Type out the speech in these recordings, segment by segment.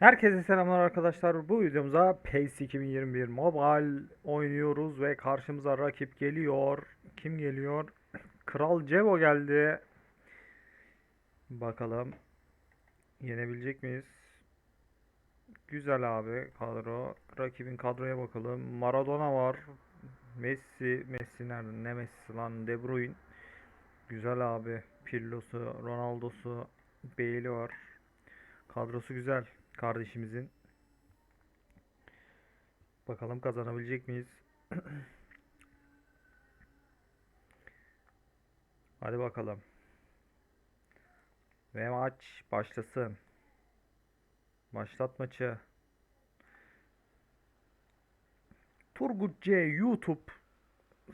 Herkese selamlar arkadaşlar. Bu videomuzda PES 2021 Mobile oynuyoruz ve karşımıza rakip geliyor. Kim geliyor? Kral Cevo geldi. Bakalım yenebilecek miyiz? Güzel abi kadro. Rakibin kadroya bakalım. Maradona var. Messi, Messi nerede? Ne Messi lan? De Bruyne. Güzel abi. Pirlo'su, Ronaldo'su, Bale'i var. Kadrosu güzel kardeşimizin. Bakalım kazanabilecek miyiz? Hadi bakalım. Ve maç başlasın. Başlat maçı. Turgut C YouTube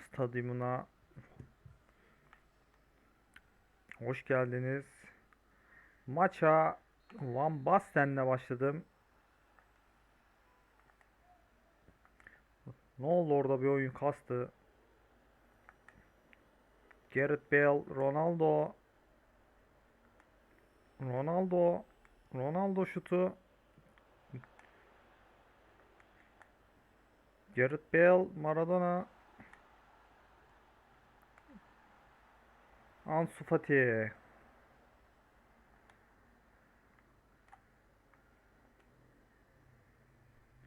stadyumuna hoş geldiniz. Maça Van Basten'le başladım. Ne oldu orada bir oyun kastı. Gareth Bale, Ronaldo. Ronaldo. Ronaldo şutu. Gareth Bale, Maradona. Ansu Fati.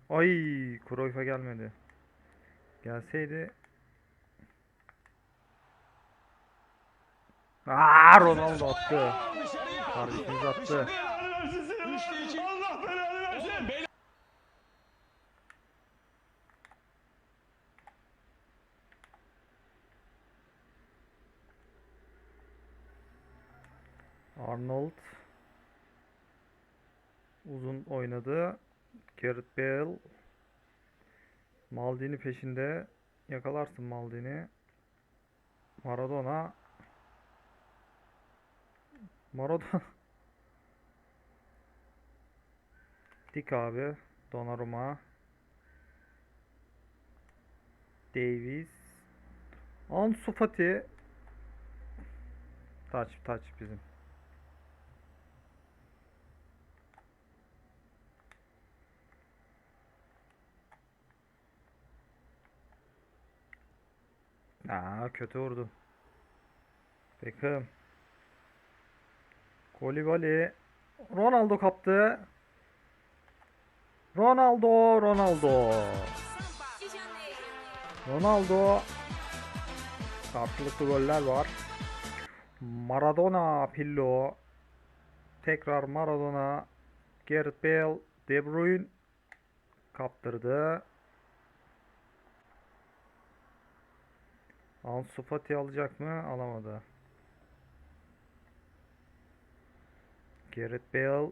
Ay, Cruyff'a gelmedi. Gelseydi. Aa, Ronaldo attı. Kardeşimiz attı. Arnold uzun oynadı. Gareth Bale Maldini peşinde. Yakalarsın Maldini. Maradona Maradona Dik abi. Donnarumma Davies Ansu Fati Taç taç bizim. Aa kötü vurdu. Beckham. Kolibali. Ronaldo kaptı. Ronaldo, Ronaldo. Ronaldo. Karşılıklı goller var. Maradona, Pillo. Tekrar Maradona. Gareth Bale, De Bruyne kaptırdı. Ansu Fati alacak mı? Alamadı. Gareth Bale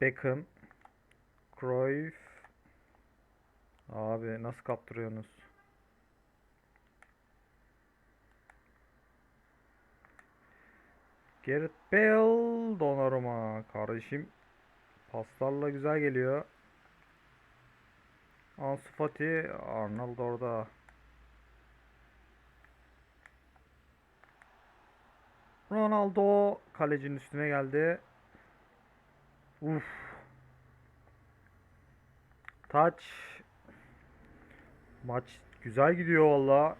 Beckham Cruyff Abi nasıl kaptırıyorsunuz? Gareth Bale Donnarumma kardeşim paslarla güzel geliyor. Ansu Fati Arnold orada. Ronaldo kalecinin üstüne geldi. Uf. Taç. Maç güzel gidiyor valla.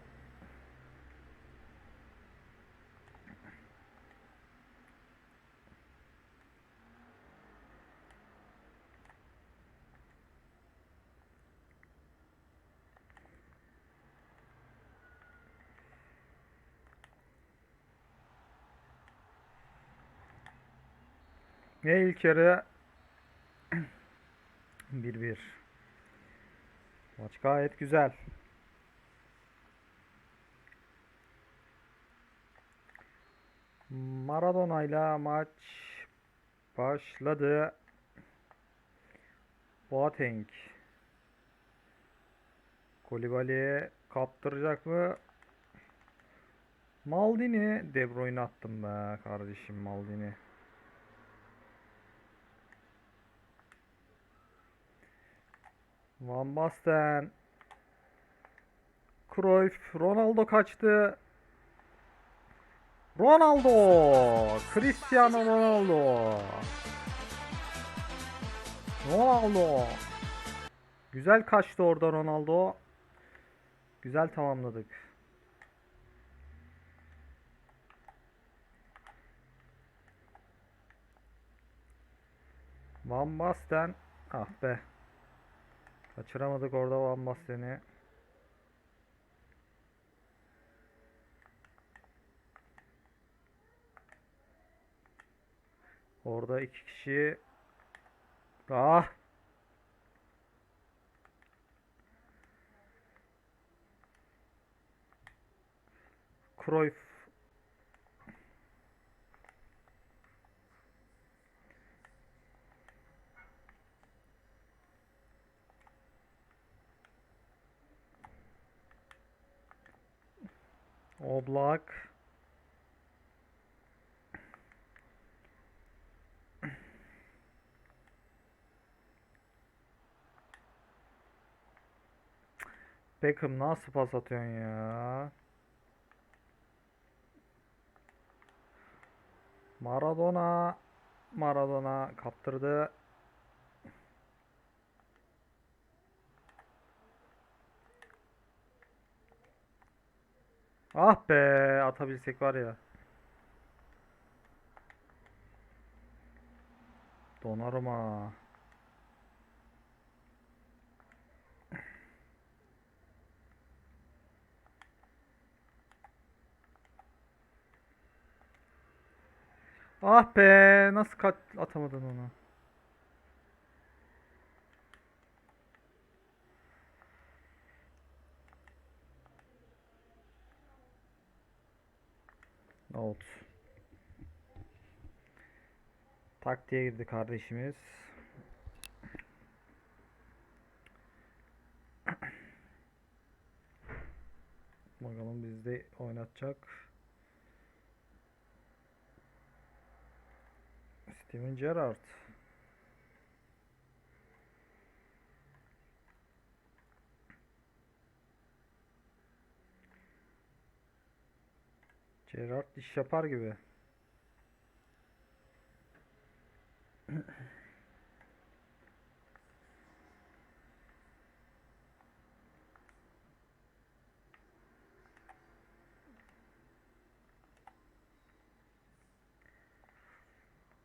Ve ilk yarı 1-1. Maç gayet güzel. Maradona ile maç başladı. Boateng. Kolibali'ye kaptıracak mı? Maldini. De Bruyne attım be kardeşim Maldini. Van Basten. Cruyff. Ronaldo kaçtı. Ronaldo. Cristiano Ronaldo. Ronaldo. Güzel kaçtı orada Ronaldo. Güzel tamamladık. Van Basten. Ah be. Kaçıramadık orada Van Basten'i. Orada iki kişi. Ah. Cruyff. Oblak. Beckham nasıl pas atıyorsun ya? Maradona Maradona kaptırdı. Ah be atabilsek var ya. Donnarumma. Ah be nasıl kat atamadın onu? Out. Taktiğe girdi kardeşimiz. Bakalım bizde oynatacak. Steven Gerrard. Gerrard iş yapar gibi.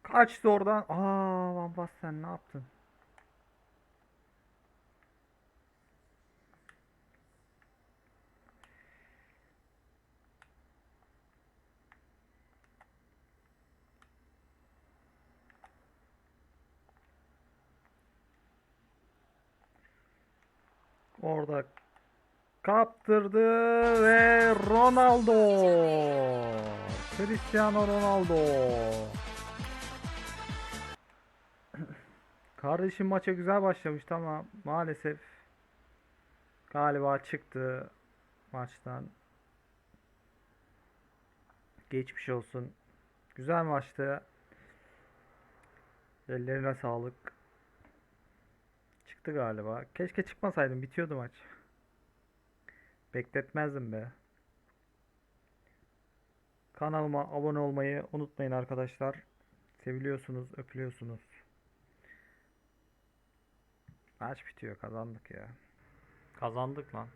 Kaçtı oradan. Aa, Van Basten ne yaptın? Orada kaptırdı ve Ronaldo. Cristiano Ronaldo. Kardeşim maça güzel başlamıştı ama maalesef galiba çıktı maçtan. Geçmiş olsun. Güzel maçtı. Ellerine sağlık. Çıktı galiba. Keşke çıkmasaydım. Bitiyordu maç. Bekletmezdim be. Kanalıma abone olmayı unutmayın arkadaşlar. Seviliyorsunuz, öpülüyorsunuz. Maç bitiyor. Kazandık ya. Kazandık lan.